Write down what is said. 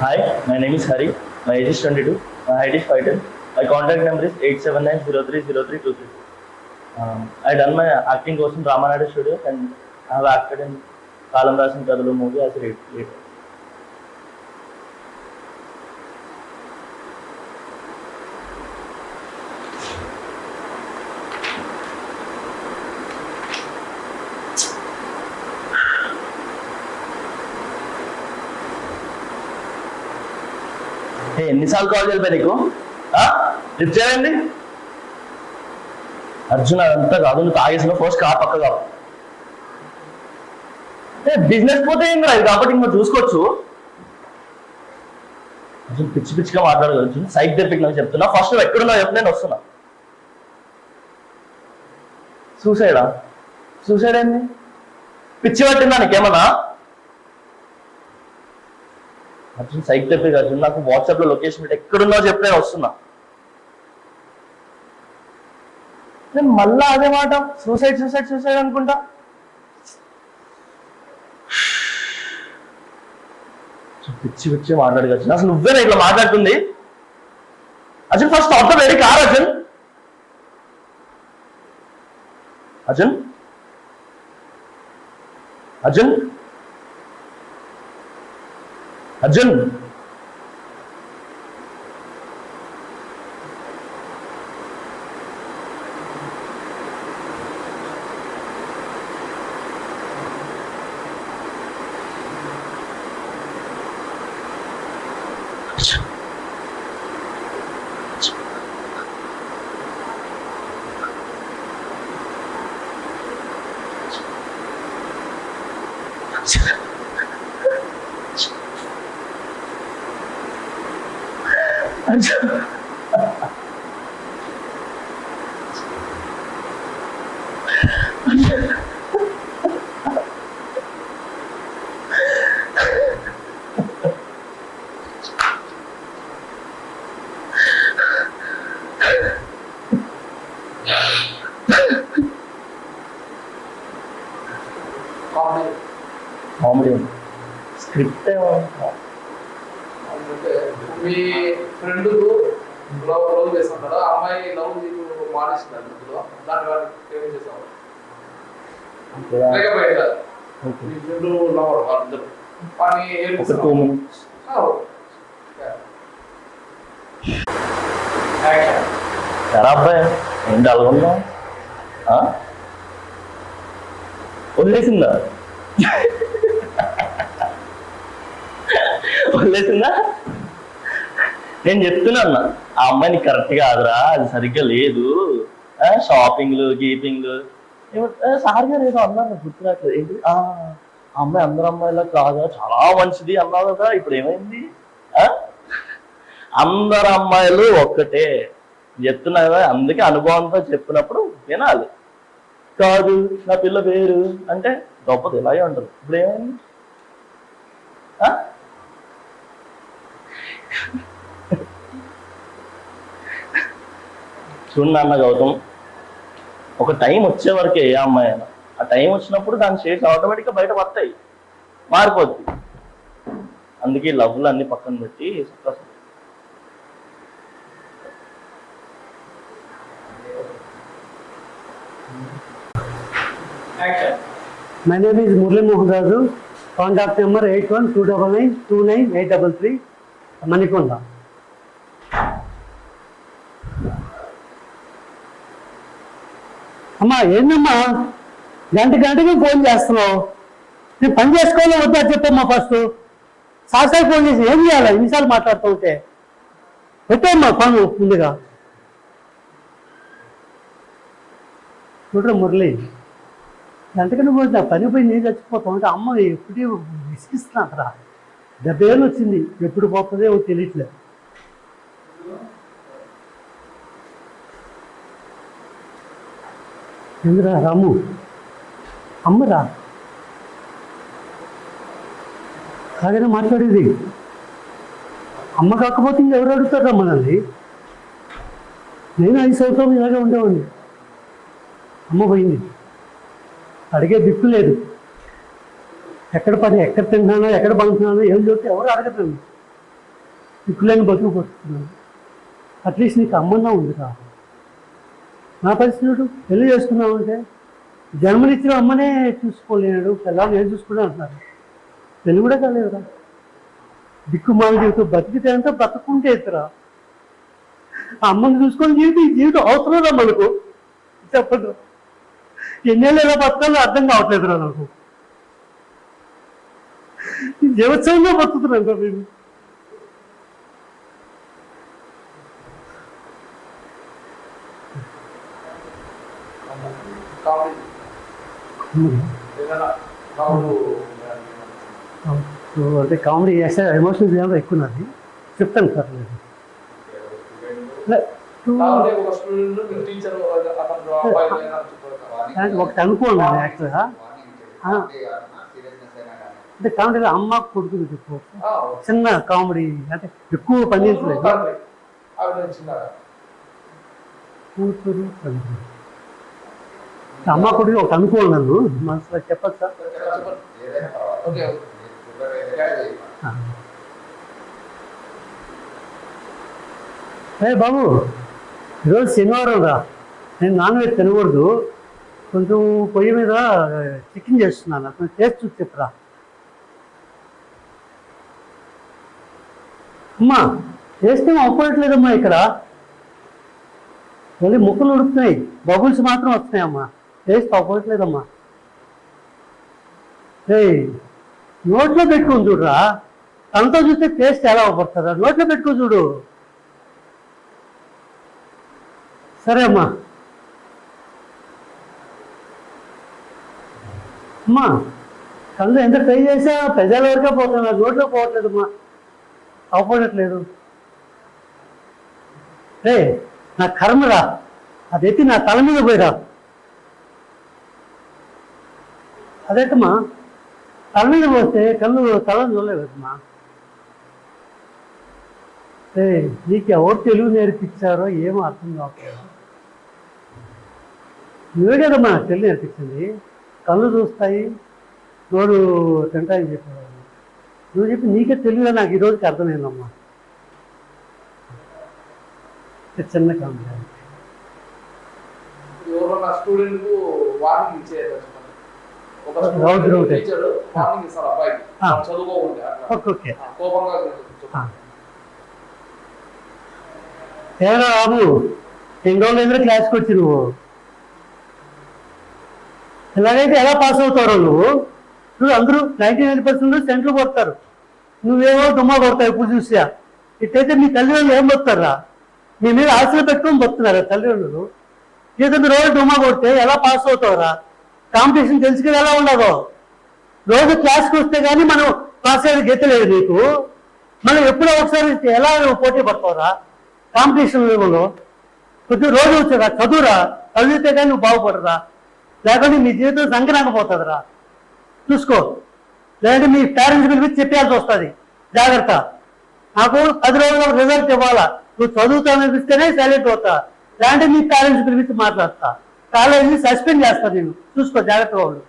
Hi, my name is Hari. My age is 22. My height is 5'10. My contact number is 879030323. Um, I done my acting course in Ramanada Studios and I have acted in Kalam Rasan Kadalu movie as a lead. ఎన్నిసార్లు call చేయాలి నీకు? Lift చేయండి. అర్జున్ అదంతా కాదు నువ్వు తాగేసిన first కా పక్క కావు బిజినెస్ పోతే ఏం రాదు కాబట్టి ఇంకా చూసుకోవచ్చు. అర్జున్ పిచ్చి పిచ్చిగా మాట్లాడదు సైట్ తెప్పికి నాకు చెప్తున్నా. ఫస్ట్ నువ్వు ఎక్కడున్నావు చెప్పు నేను వస్తున్నా. సూసైడా సూసైడ్ ఏంది? పిచ్చి పట్టిందా నీకేమన్నా? అర్జున్ సైక్ తెప్పి అర్జున్ నాకు వాట్సాప్లో లొకేషన్ పెట్టి ఎక్కడున్నా చెప్పే వస్తున్నా. నేను మళ్ళా అదే మాట సూసైడ్ సూసైడ్ సూసైడ్ అనుకుంటా. పిచ్చి పిచ్చి మాట్లాడు అర్జున్. అసలు నువ్వేనా ఇట్లా మాట్లాడుతుంది. Arjun first of the very Arjun. Arjun. Arjun. Arjun Yeah. Arjun Arjun comedy comedy script ఏమో అంటే మీ ఫ్రెండ్ లవ్ లవ్ ఆ అమ్మాయి లవ్ నీకు మానేసింది అందులో దాని వాడు ఏం చేసావు? లేక బయట ఓకే. మీ ఫ్రెండ్ లవర్ వాళ్ళిద్దరు. వాడిని ఏం ఒక టూ మినిట్స్ ఎరా అబ్బాయి ఏంటి అలాగున్నావు ఆ? వదిలేసిందా? వదిలేసిందా? నేను చెప్తున్నాను ఆ అమ్మాయిని కరెక్ట్ కాదురా అది సరిగ్గా లేదు. షాపింగ్లు గీపింగ్లు సార్ గారు ఏదో అన్నారు గుర్తురాట్లేదు ఏంటి? ఆ అమ్మాయి అందరు అమ్మాయిలా కాదా? చాలా మంచిది అన్నారు కదా ఇప్పుడు ఏమైంది? ఆ? అందరు అమ్మాయిలు ఒక్కటే. చెప్తున్నా కదా అందుకే అనుభవంతో చెప్పినప్పుడు వినాలి. కాదు నా పిల్ల పేరు అంటే గొప్పది ఇలాగే ఉంటుంది. ఇప్పుడు ఏమైంది? ఆ? చూడు నాన్న గౌతమ్ ఒక టైం వచ్చే వరకే ఏ అమ్మాయి అయినా ఆ టైం వచ్చినప్పుడు దాని షేడ్స్ ఆటోమేటిక్గా బయట పడతాయి మారిపోద్ది. అందుకే లవ్లు అన్ని పక్కన పెట్టి success My name is Murli Mohan Raju. Contact number 8129929833 Manikonda. అమ్మా ఏందమ్మా? గంట గంటకి ఫోన్ చేస్తున్నావు. నేను పని చేసుకోవాలో వద్దా చెప్పమ్మా ఫస్ట్. సాసాయి ఫోన్ చేసి ఏం చేయాలి? ఇన్నిసార్లు మాట్లాడుతూ ఉంటే. పెట్టమ్మా పను ముందుగా. చూడరా మురళి గంటకని పోయి నా పని పోయి నేను చచ్చిపోతాం అంటే అమ్మ ఎప్పుడు విసిగిస్తున్నా రా ఏళ్ళు వచ్చింది. ఎప్పుడు పోతుందో తెలియట్లేదు ఎందురా రాము? అమ్మరా? అలాగనే మాట్లాడేది. అమ్మ కాకపోతే ఇంకెవరు అడుగుతారా మనల్ని? నేను ఐదు సంవత్సరాలు ఇలాగే ఉండేవాడిని. అమ్మ పోయింది. అడిగే దిక్కు లేదు. ఎక్కడ పని ఎక్కడ తింటున్నానో ఎక్కడ పండుతున్నానో ఏం చూస్తే ఎవరు అడగట్లేదు. దిక్కులేని బతుకు బతుకుతున్నాను అట్లీస్ట్ నీకు అమ్మన్నా ఉందిరా నా పరిస్థితి పెళ్ళి చేసుకున్నావు అంటే జన్మనిచ్చిన అమ్మనే చూసుకోలేడు పిల్లలు ఏం చూసుకున్నా అంటున్నారు. పెళ్ళి కూడా కాలేదురా. దిక్కుమాల జీవితం బతికితే అంతా బతుకుంటే ఇతరా ఆ అమ్మని చూసుకొని జీవితం ఈ జీవితం అవసరం రా మనకు. చెప్పదు ఎన్నేళ్ళు ఎలా బతకాలో అర్థం కావట్లేదురా నాకు. జీవోత్సవంగా బతుకుతున్నాను రా నేను అంటే కామెడీ చేస్తే ఎమోషనల్స్ ఏమో ఎక్కువ నాది చెప్తాను సార్ నేను. ఒకటి అనుకున్నాను యాక్చువల్గా. అంటే కామెడీ అమ్మ ఆ, చిన్న కామెడీ అంటే ఎక్కువ పండించలేదు. కూతురు తండ్రి. అమ్మ కొడుకు ఒకటి అనుకున్నాను మనసులో చెప్పచ్చు? ఏ బాబు ఈరోజు శనివారం రా. నేను నాన్ వెజ్ తినకూడదు. కొంచెం పొయ్యి మీద చికెన్ చేస్తున్నాను. అతను టేస్ట్ చూసి చెప్పురా. అమ్మా టేస్ట్ అవ్వట్లేదమ్మా ఇక్కడ. మళ్ళీ ముక్కలు ఉడుతున్నాయి బబుల్స్ మాత్రం వస్తున్నాయమ్మా టేస్ట్ అవ్వట్లేదమ్మా ఏయ్ నోట్లో పెట్టుకుని చూడురా. తనతో చూస్తే టేస్ట్ ఎలా అవ్వబడుతుందా నోట్లో పెట్టుకుని చూడు. సరే అమ్మా. అమ్మా కళ్ళు ఎంత ట్రై చేసా ప్రజల వరకే పోతున్నా నోట్లో పోవట్లేదమ్మా. అవ్వట్లేదు. రే నా కర్మరా అది ఎత్తి నా తల మీద పోయిరా. అదేటమ్మా? తల మీద పోస్తే కళ్ళు తలని చూడలేదమ్మా ఏ నీకు ఎవరు తెలుగు నేర్పించారో ఏమో అర్థం కావట్లేదు. నువ్వే కదమ్మా తెలుగు నేర్పించింది. కళ్ళు చూస్తాయి నోరు తింటాయని చెప్పారు నువ్వు చెప్పి నీకే తెలుగులో నాకు ఈ రోజుకి అర్థమైందమ్మా. చిన్న కామెడీ ఎవరన్నా స్టూడెంట్కు వార్నింగ్ ఒక. టీచర్ వార్నింగ్ ఇస్తారు అబ్బాయికి. కోపంగా. ఏరా బాబు ఎన్ని రోజులు క్లాస్కి వచ్చి నువ్వు? ఇలాగైతే ఎలా పాస్ అవుతారో నువ్వు? నువ్వు అందరూ నైన్టీ నైన్ పర్సెంట్ సెంట్లు కొడతారు. నువ్వేమో దుమ్మ కొడతావు ఇప్పుడు చూసా ఇట్లయితే మీ తల్లిదండ్రులు ఏం బతారా మీ మీద ఆశలు పెట్టుకొని బతున్నారా తల్లిదండ్రులు? ఏదైనా రోజు దుమ్మ కొడితే ఎలా పాస్ అవుతావురా? కాంపిటీషన్ తెలుసుకుని ఎలా ఉండదో రోజు క్లాస్కి వస్తే కానీ మనం పాస్ అయ్యేది గెత్తలేదు నీకు. మనం ఎప్పుడో ఒకసారి ఎలా పోటీ పడతావురా? కాంపిటీషన్ లెవెల్లో. కొద్దిగా రోజు వచ్చారా చదువురా. చదివితే కానీ నువ్వు బాగుపడరా. లేకుంటే నీ జీవితం సంకరాకపోతుందిరా చూసుకో. లేదంటే మీ పేరెంట్స్ పిలిపించి చెప్పాల్సి వస్తుంది. జాగ్రత్త. నాకు పది రోజుల రిజల్ట్ ఇవ్వాలా? నువ్వు చదువుతాననిపిస్తేనే సైలెంట్ అవుతా. లేదంటే మీ పేరెంట్స్ పిలిపించి మాట్లాడతా. కాలేజీ సస్పెండ్ చేస్తా నేను. చూసుకో జాగ్రత్తగా ఉండు.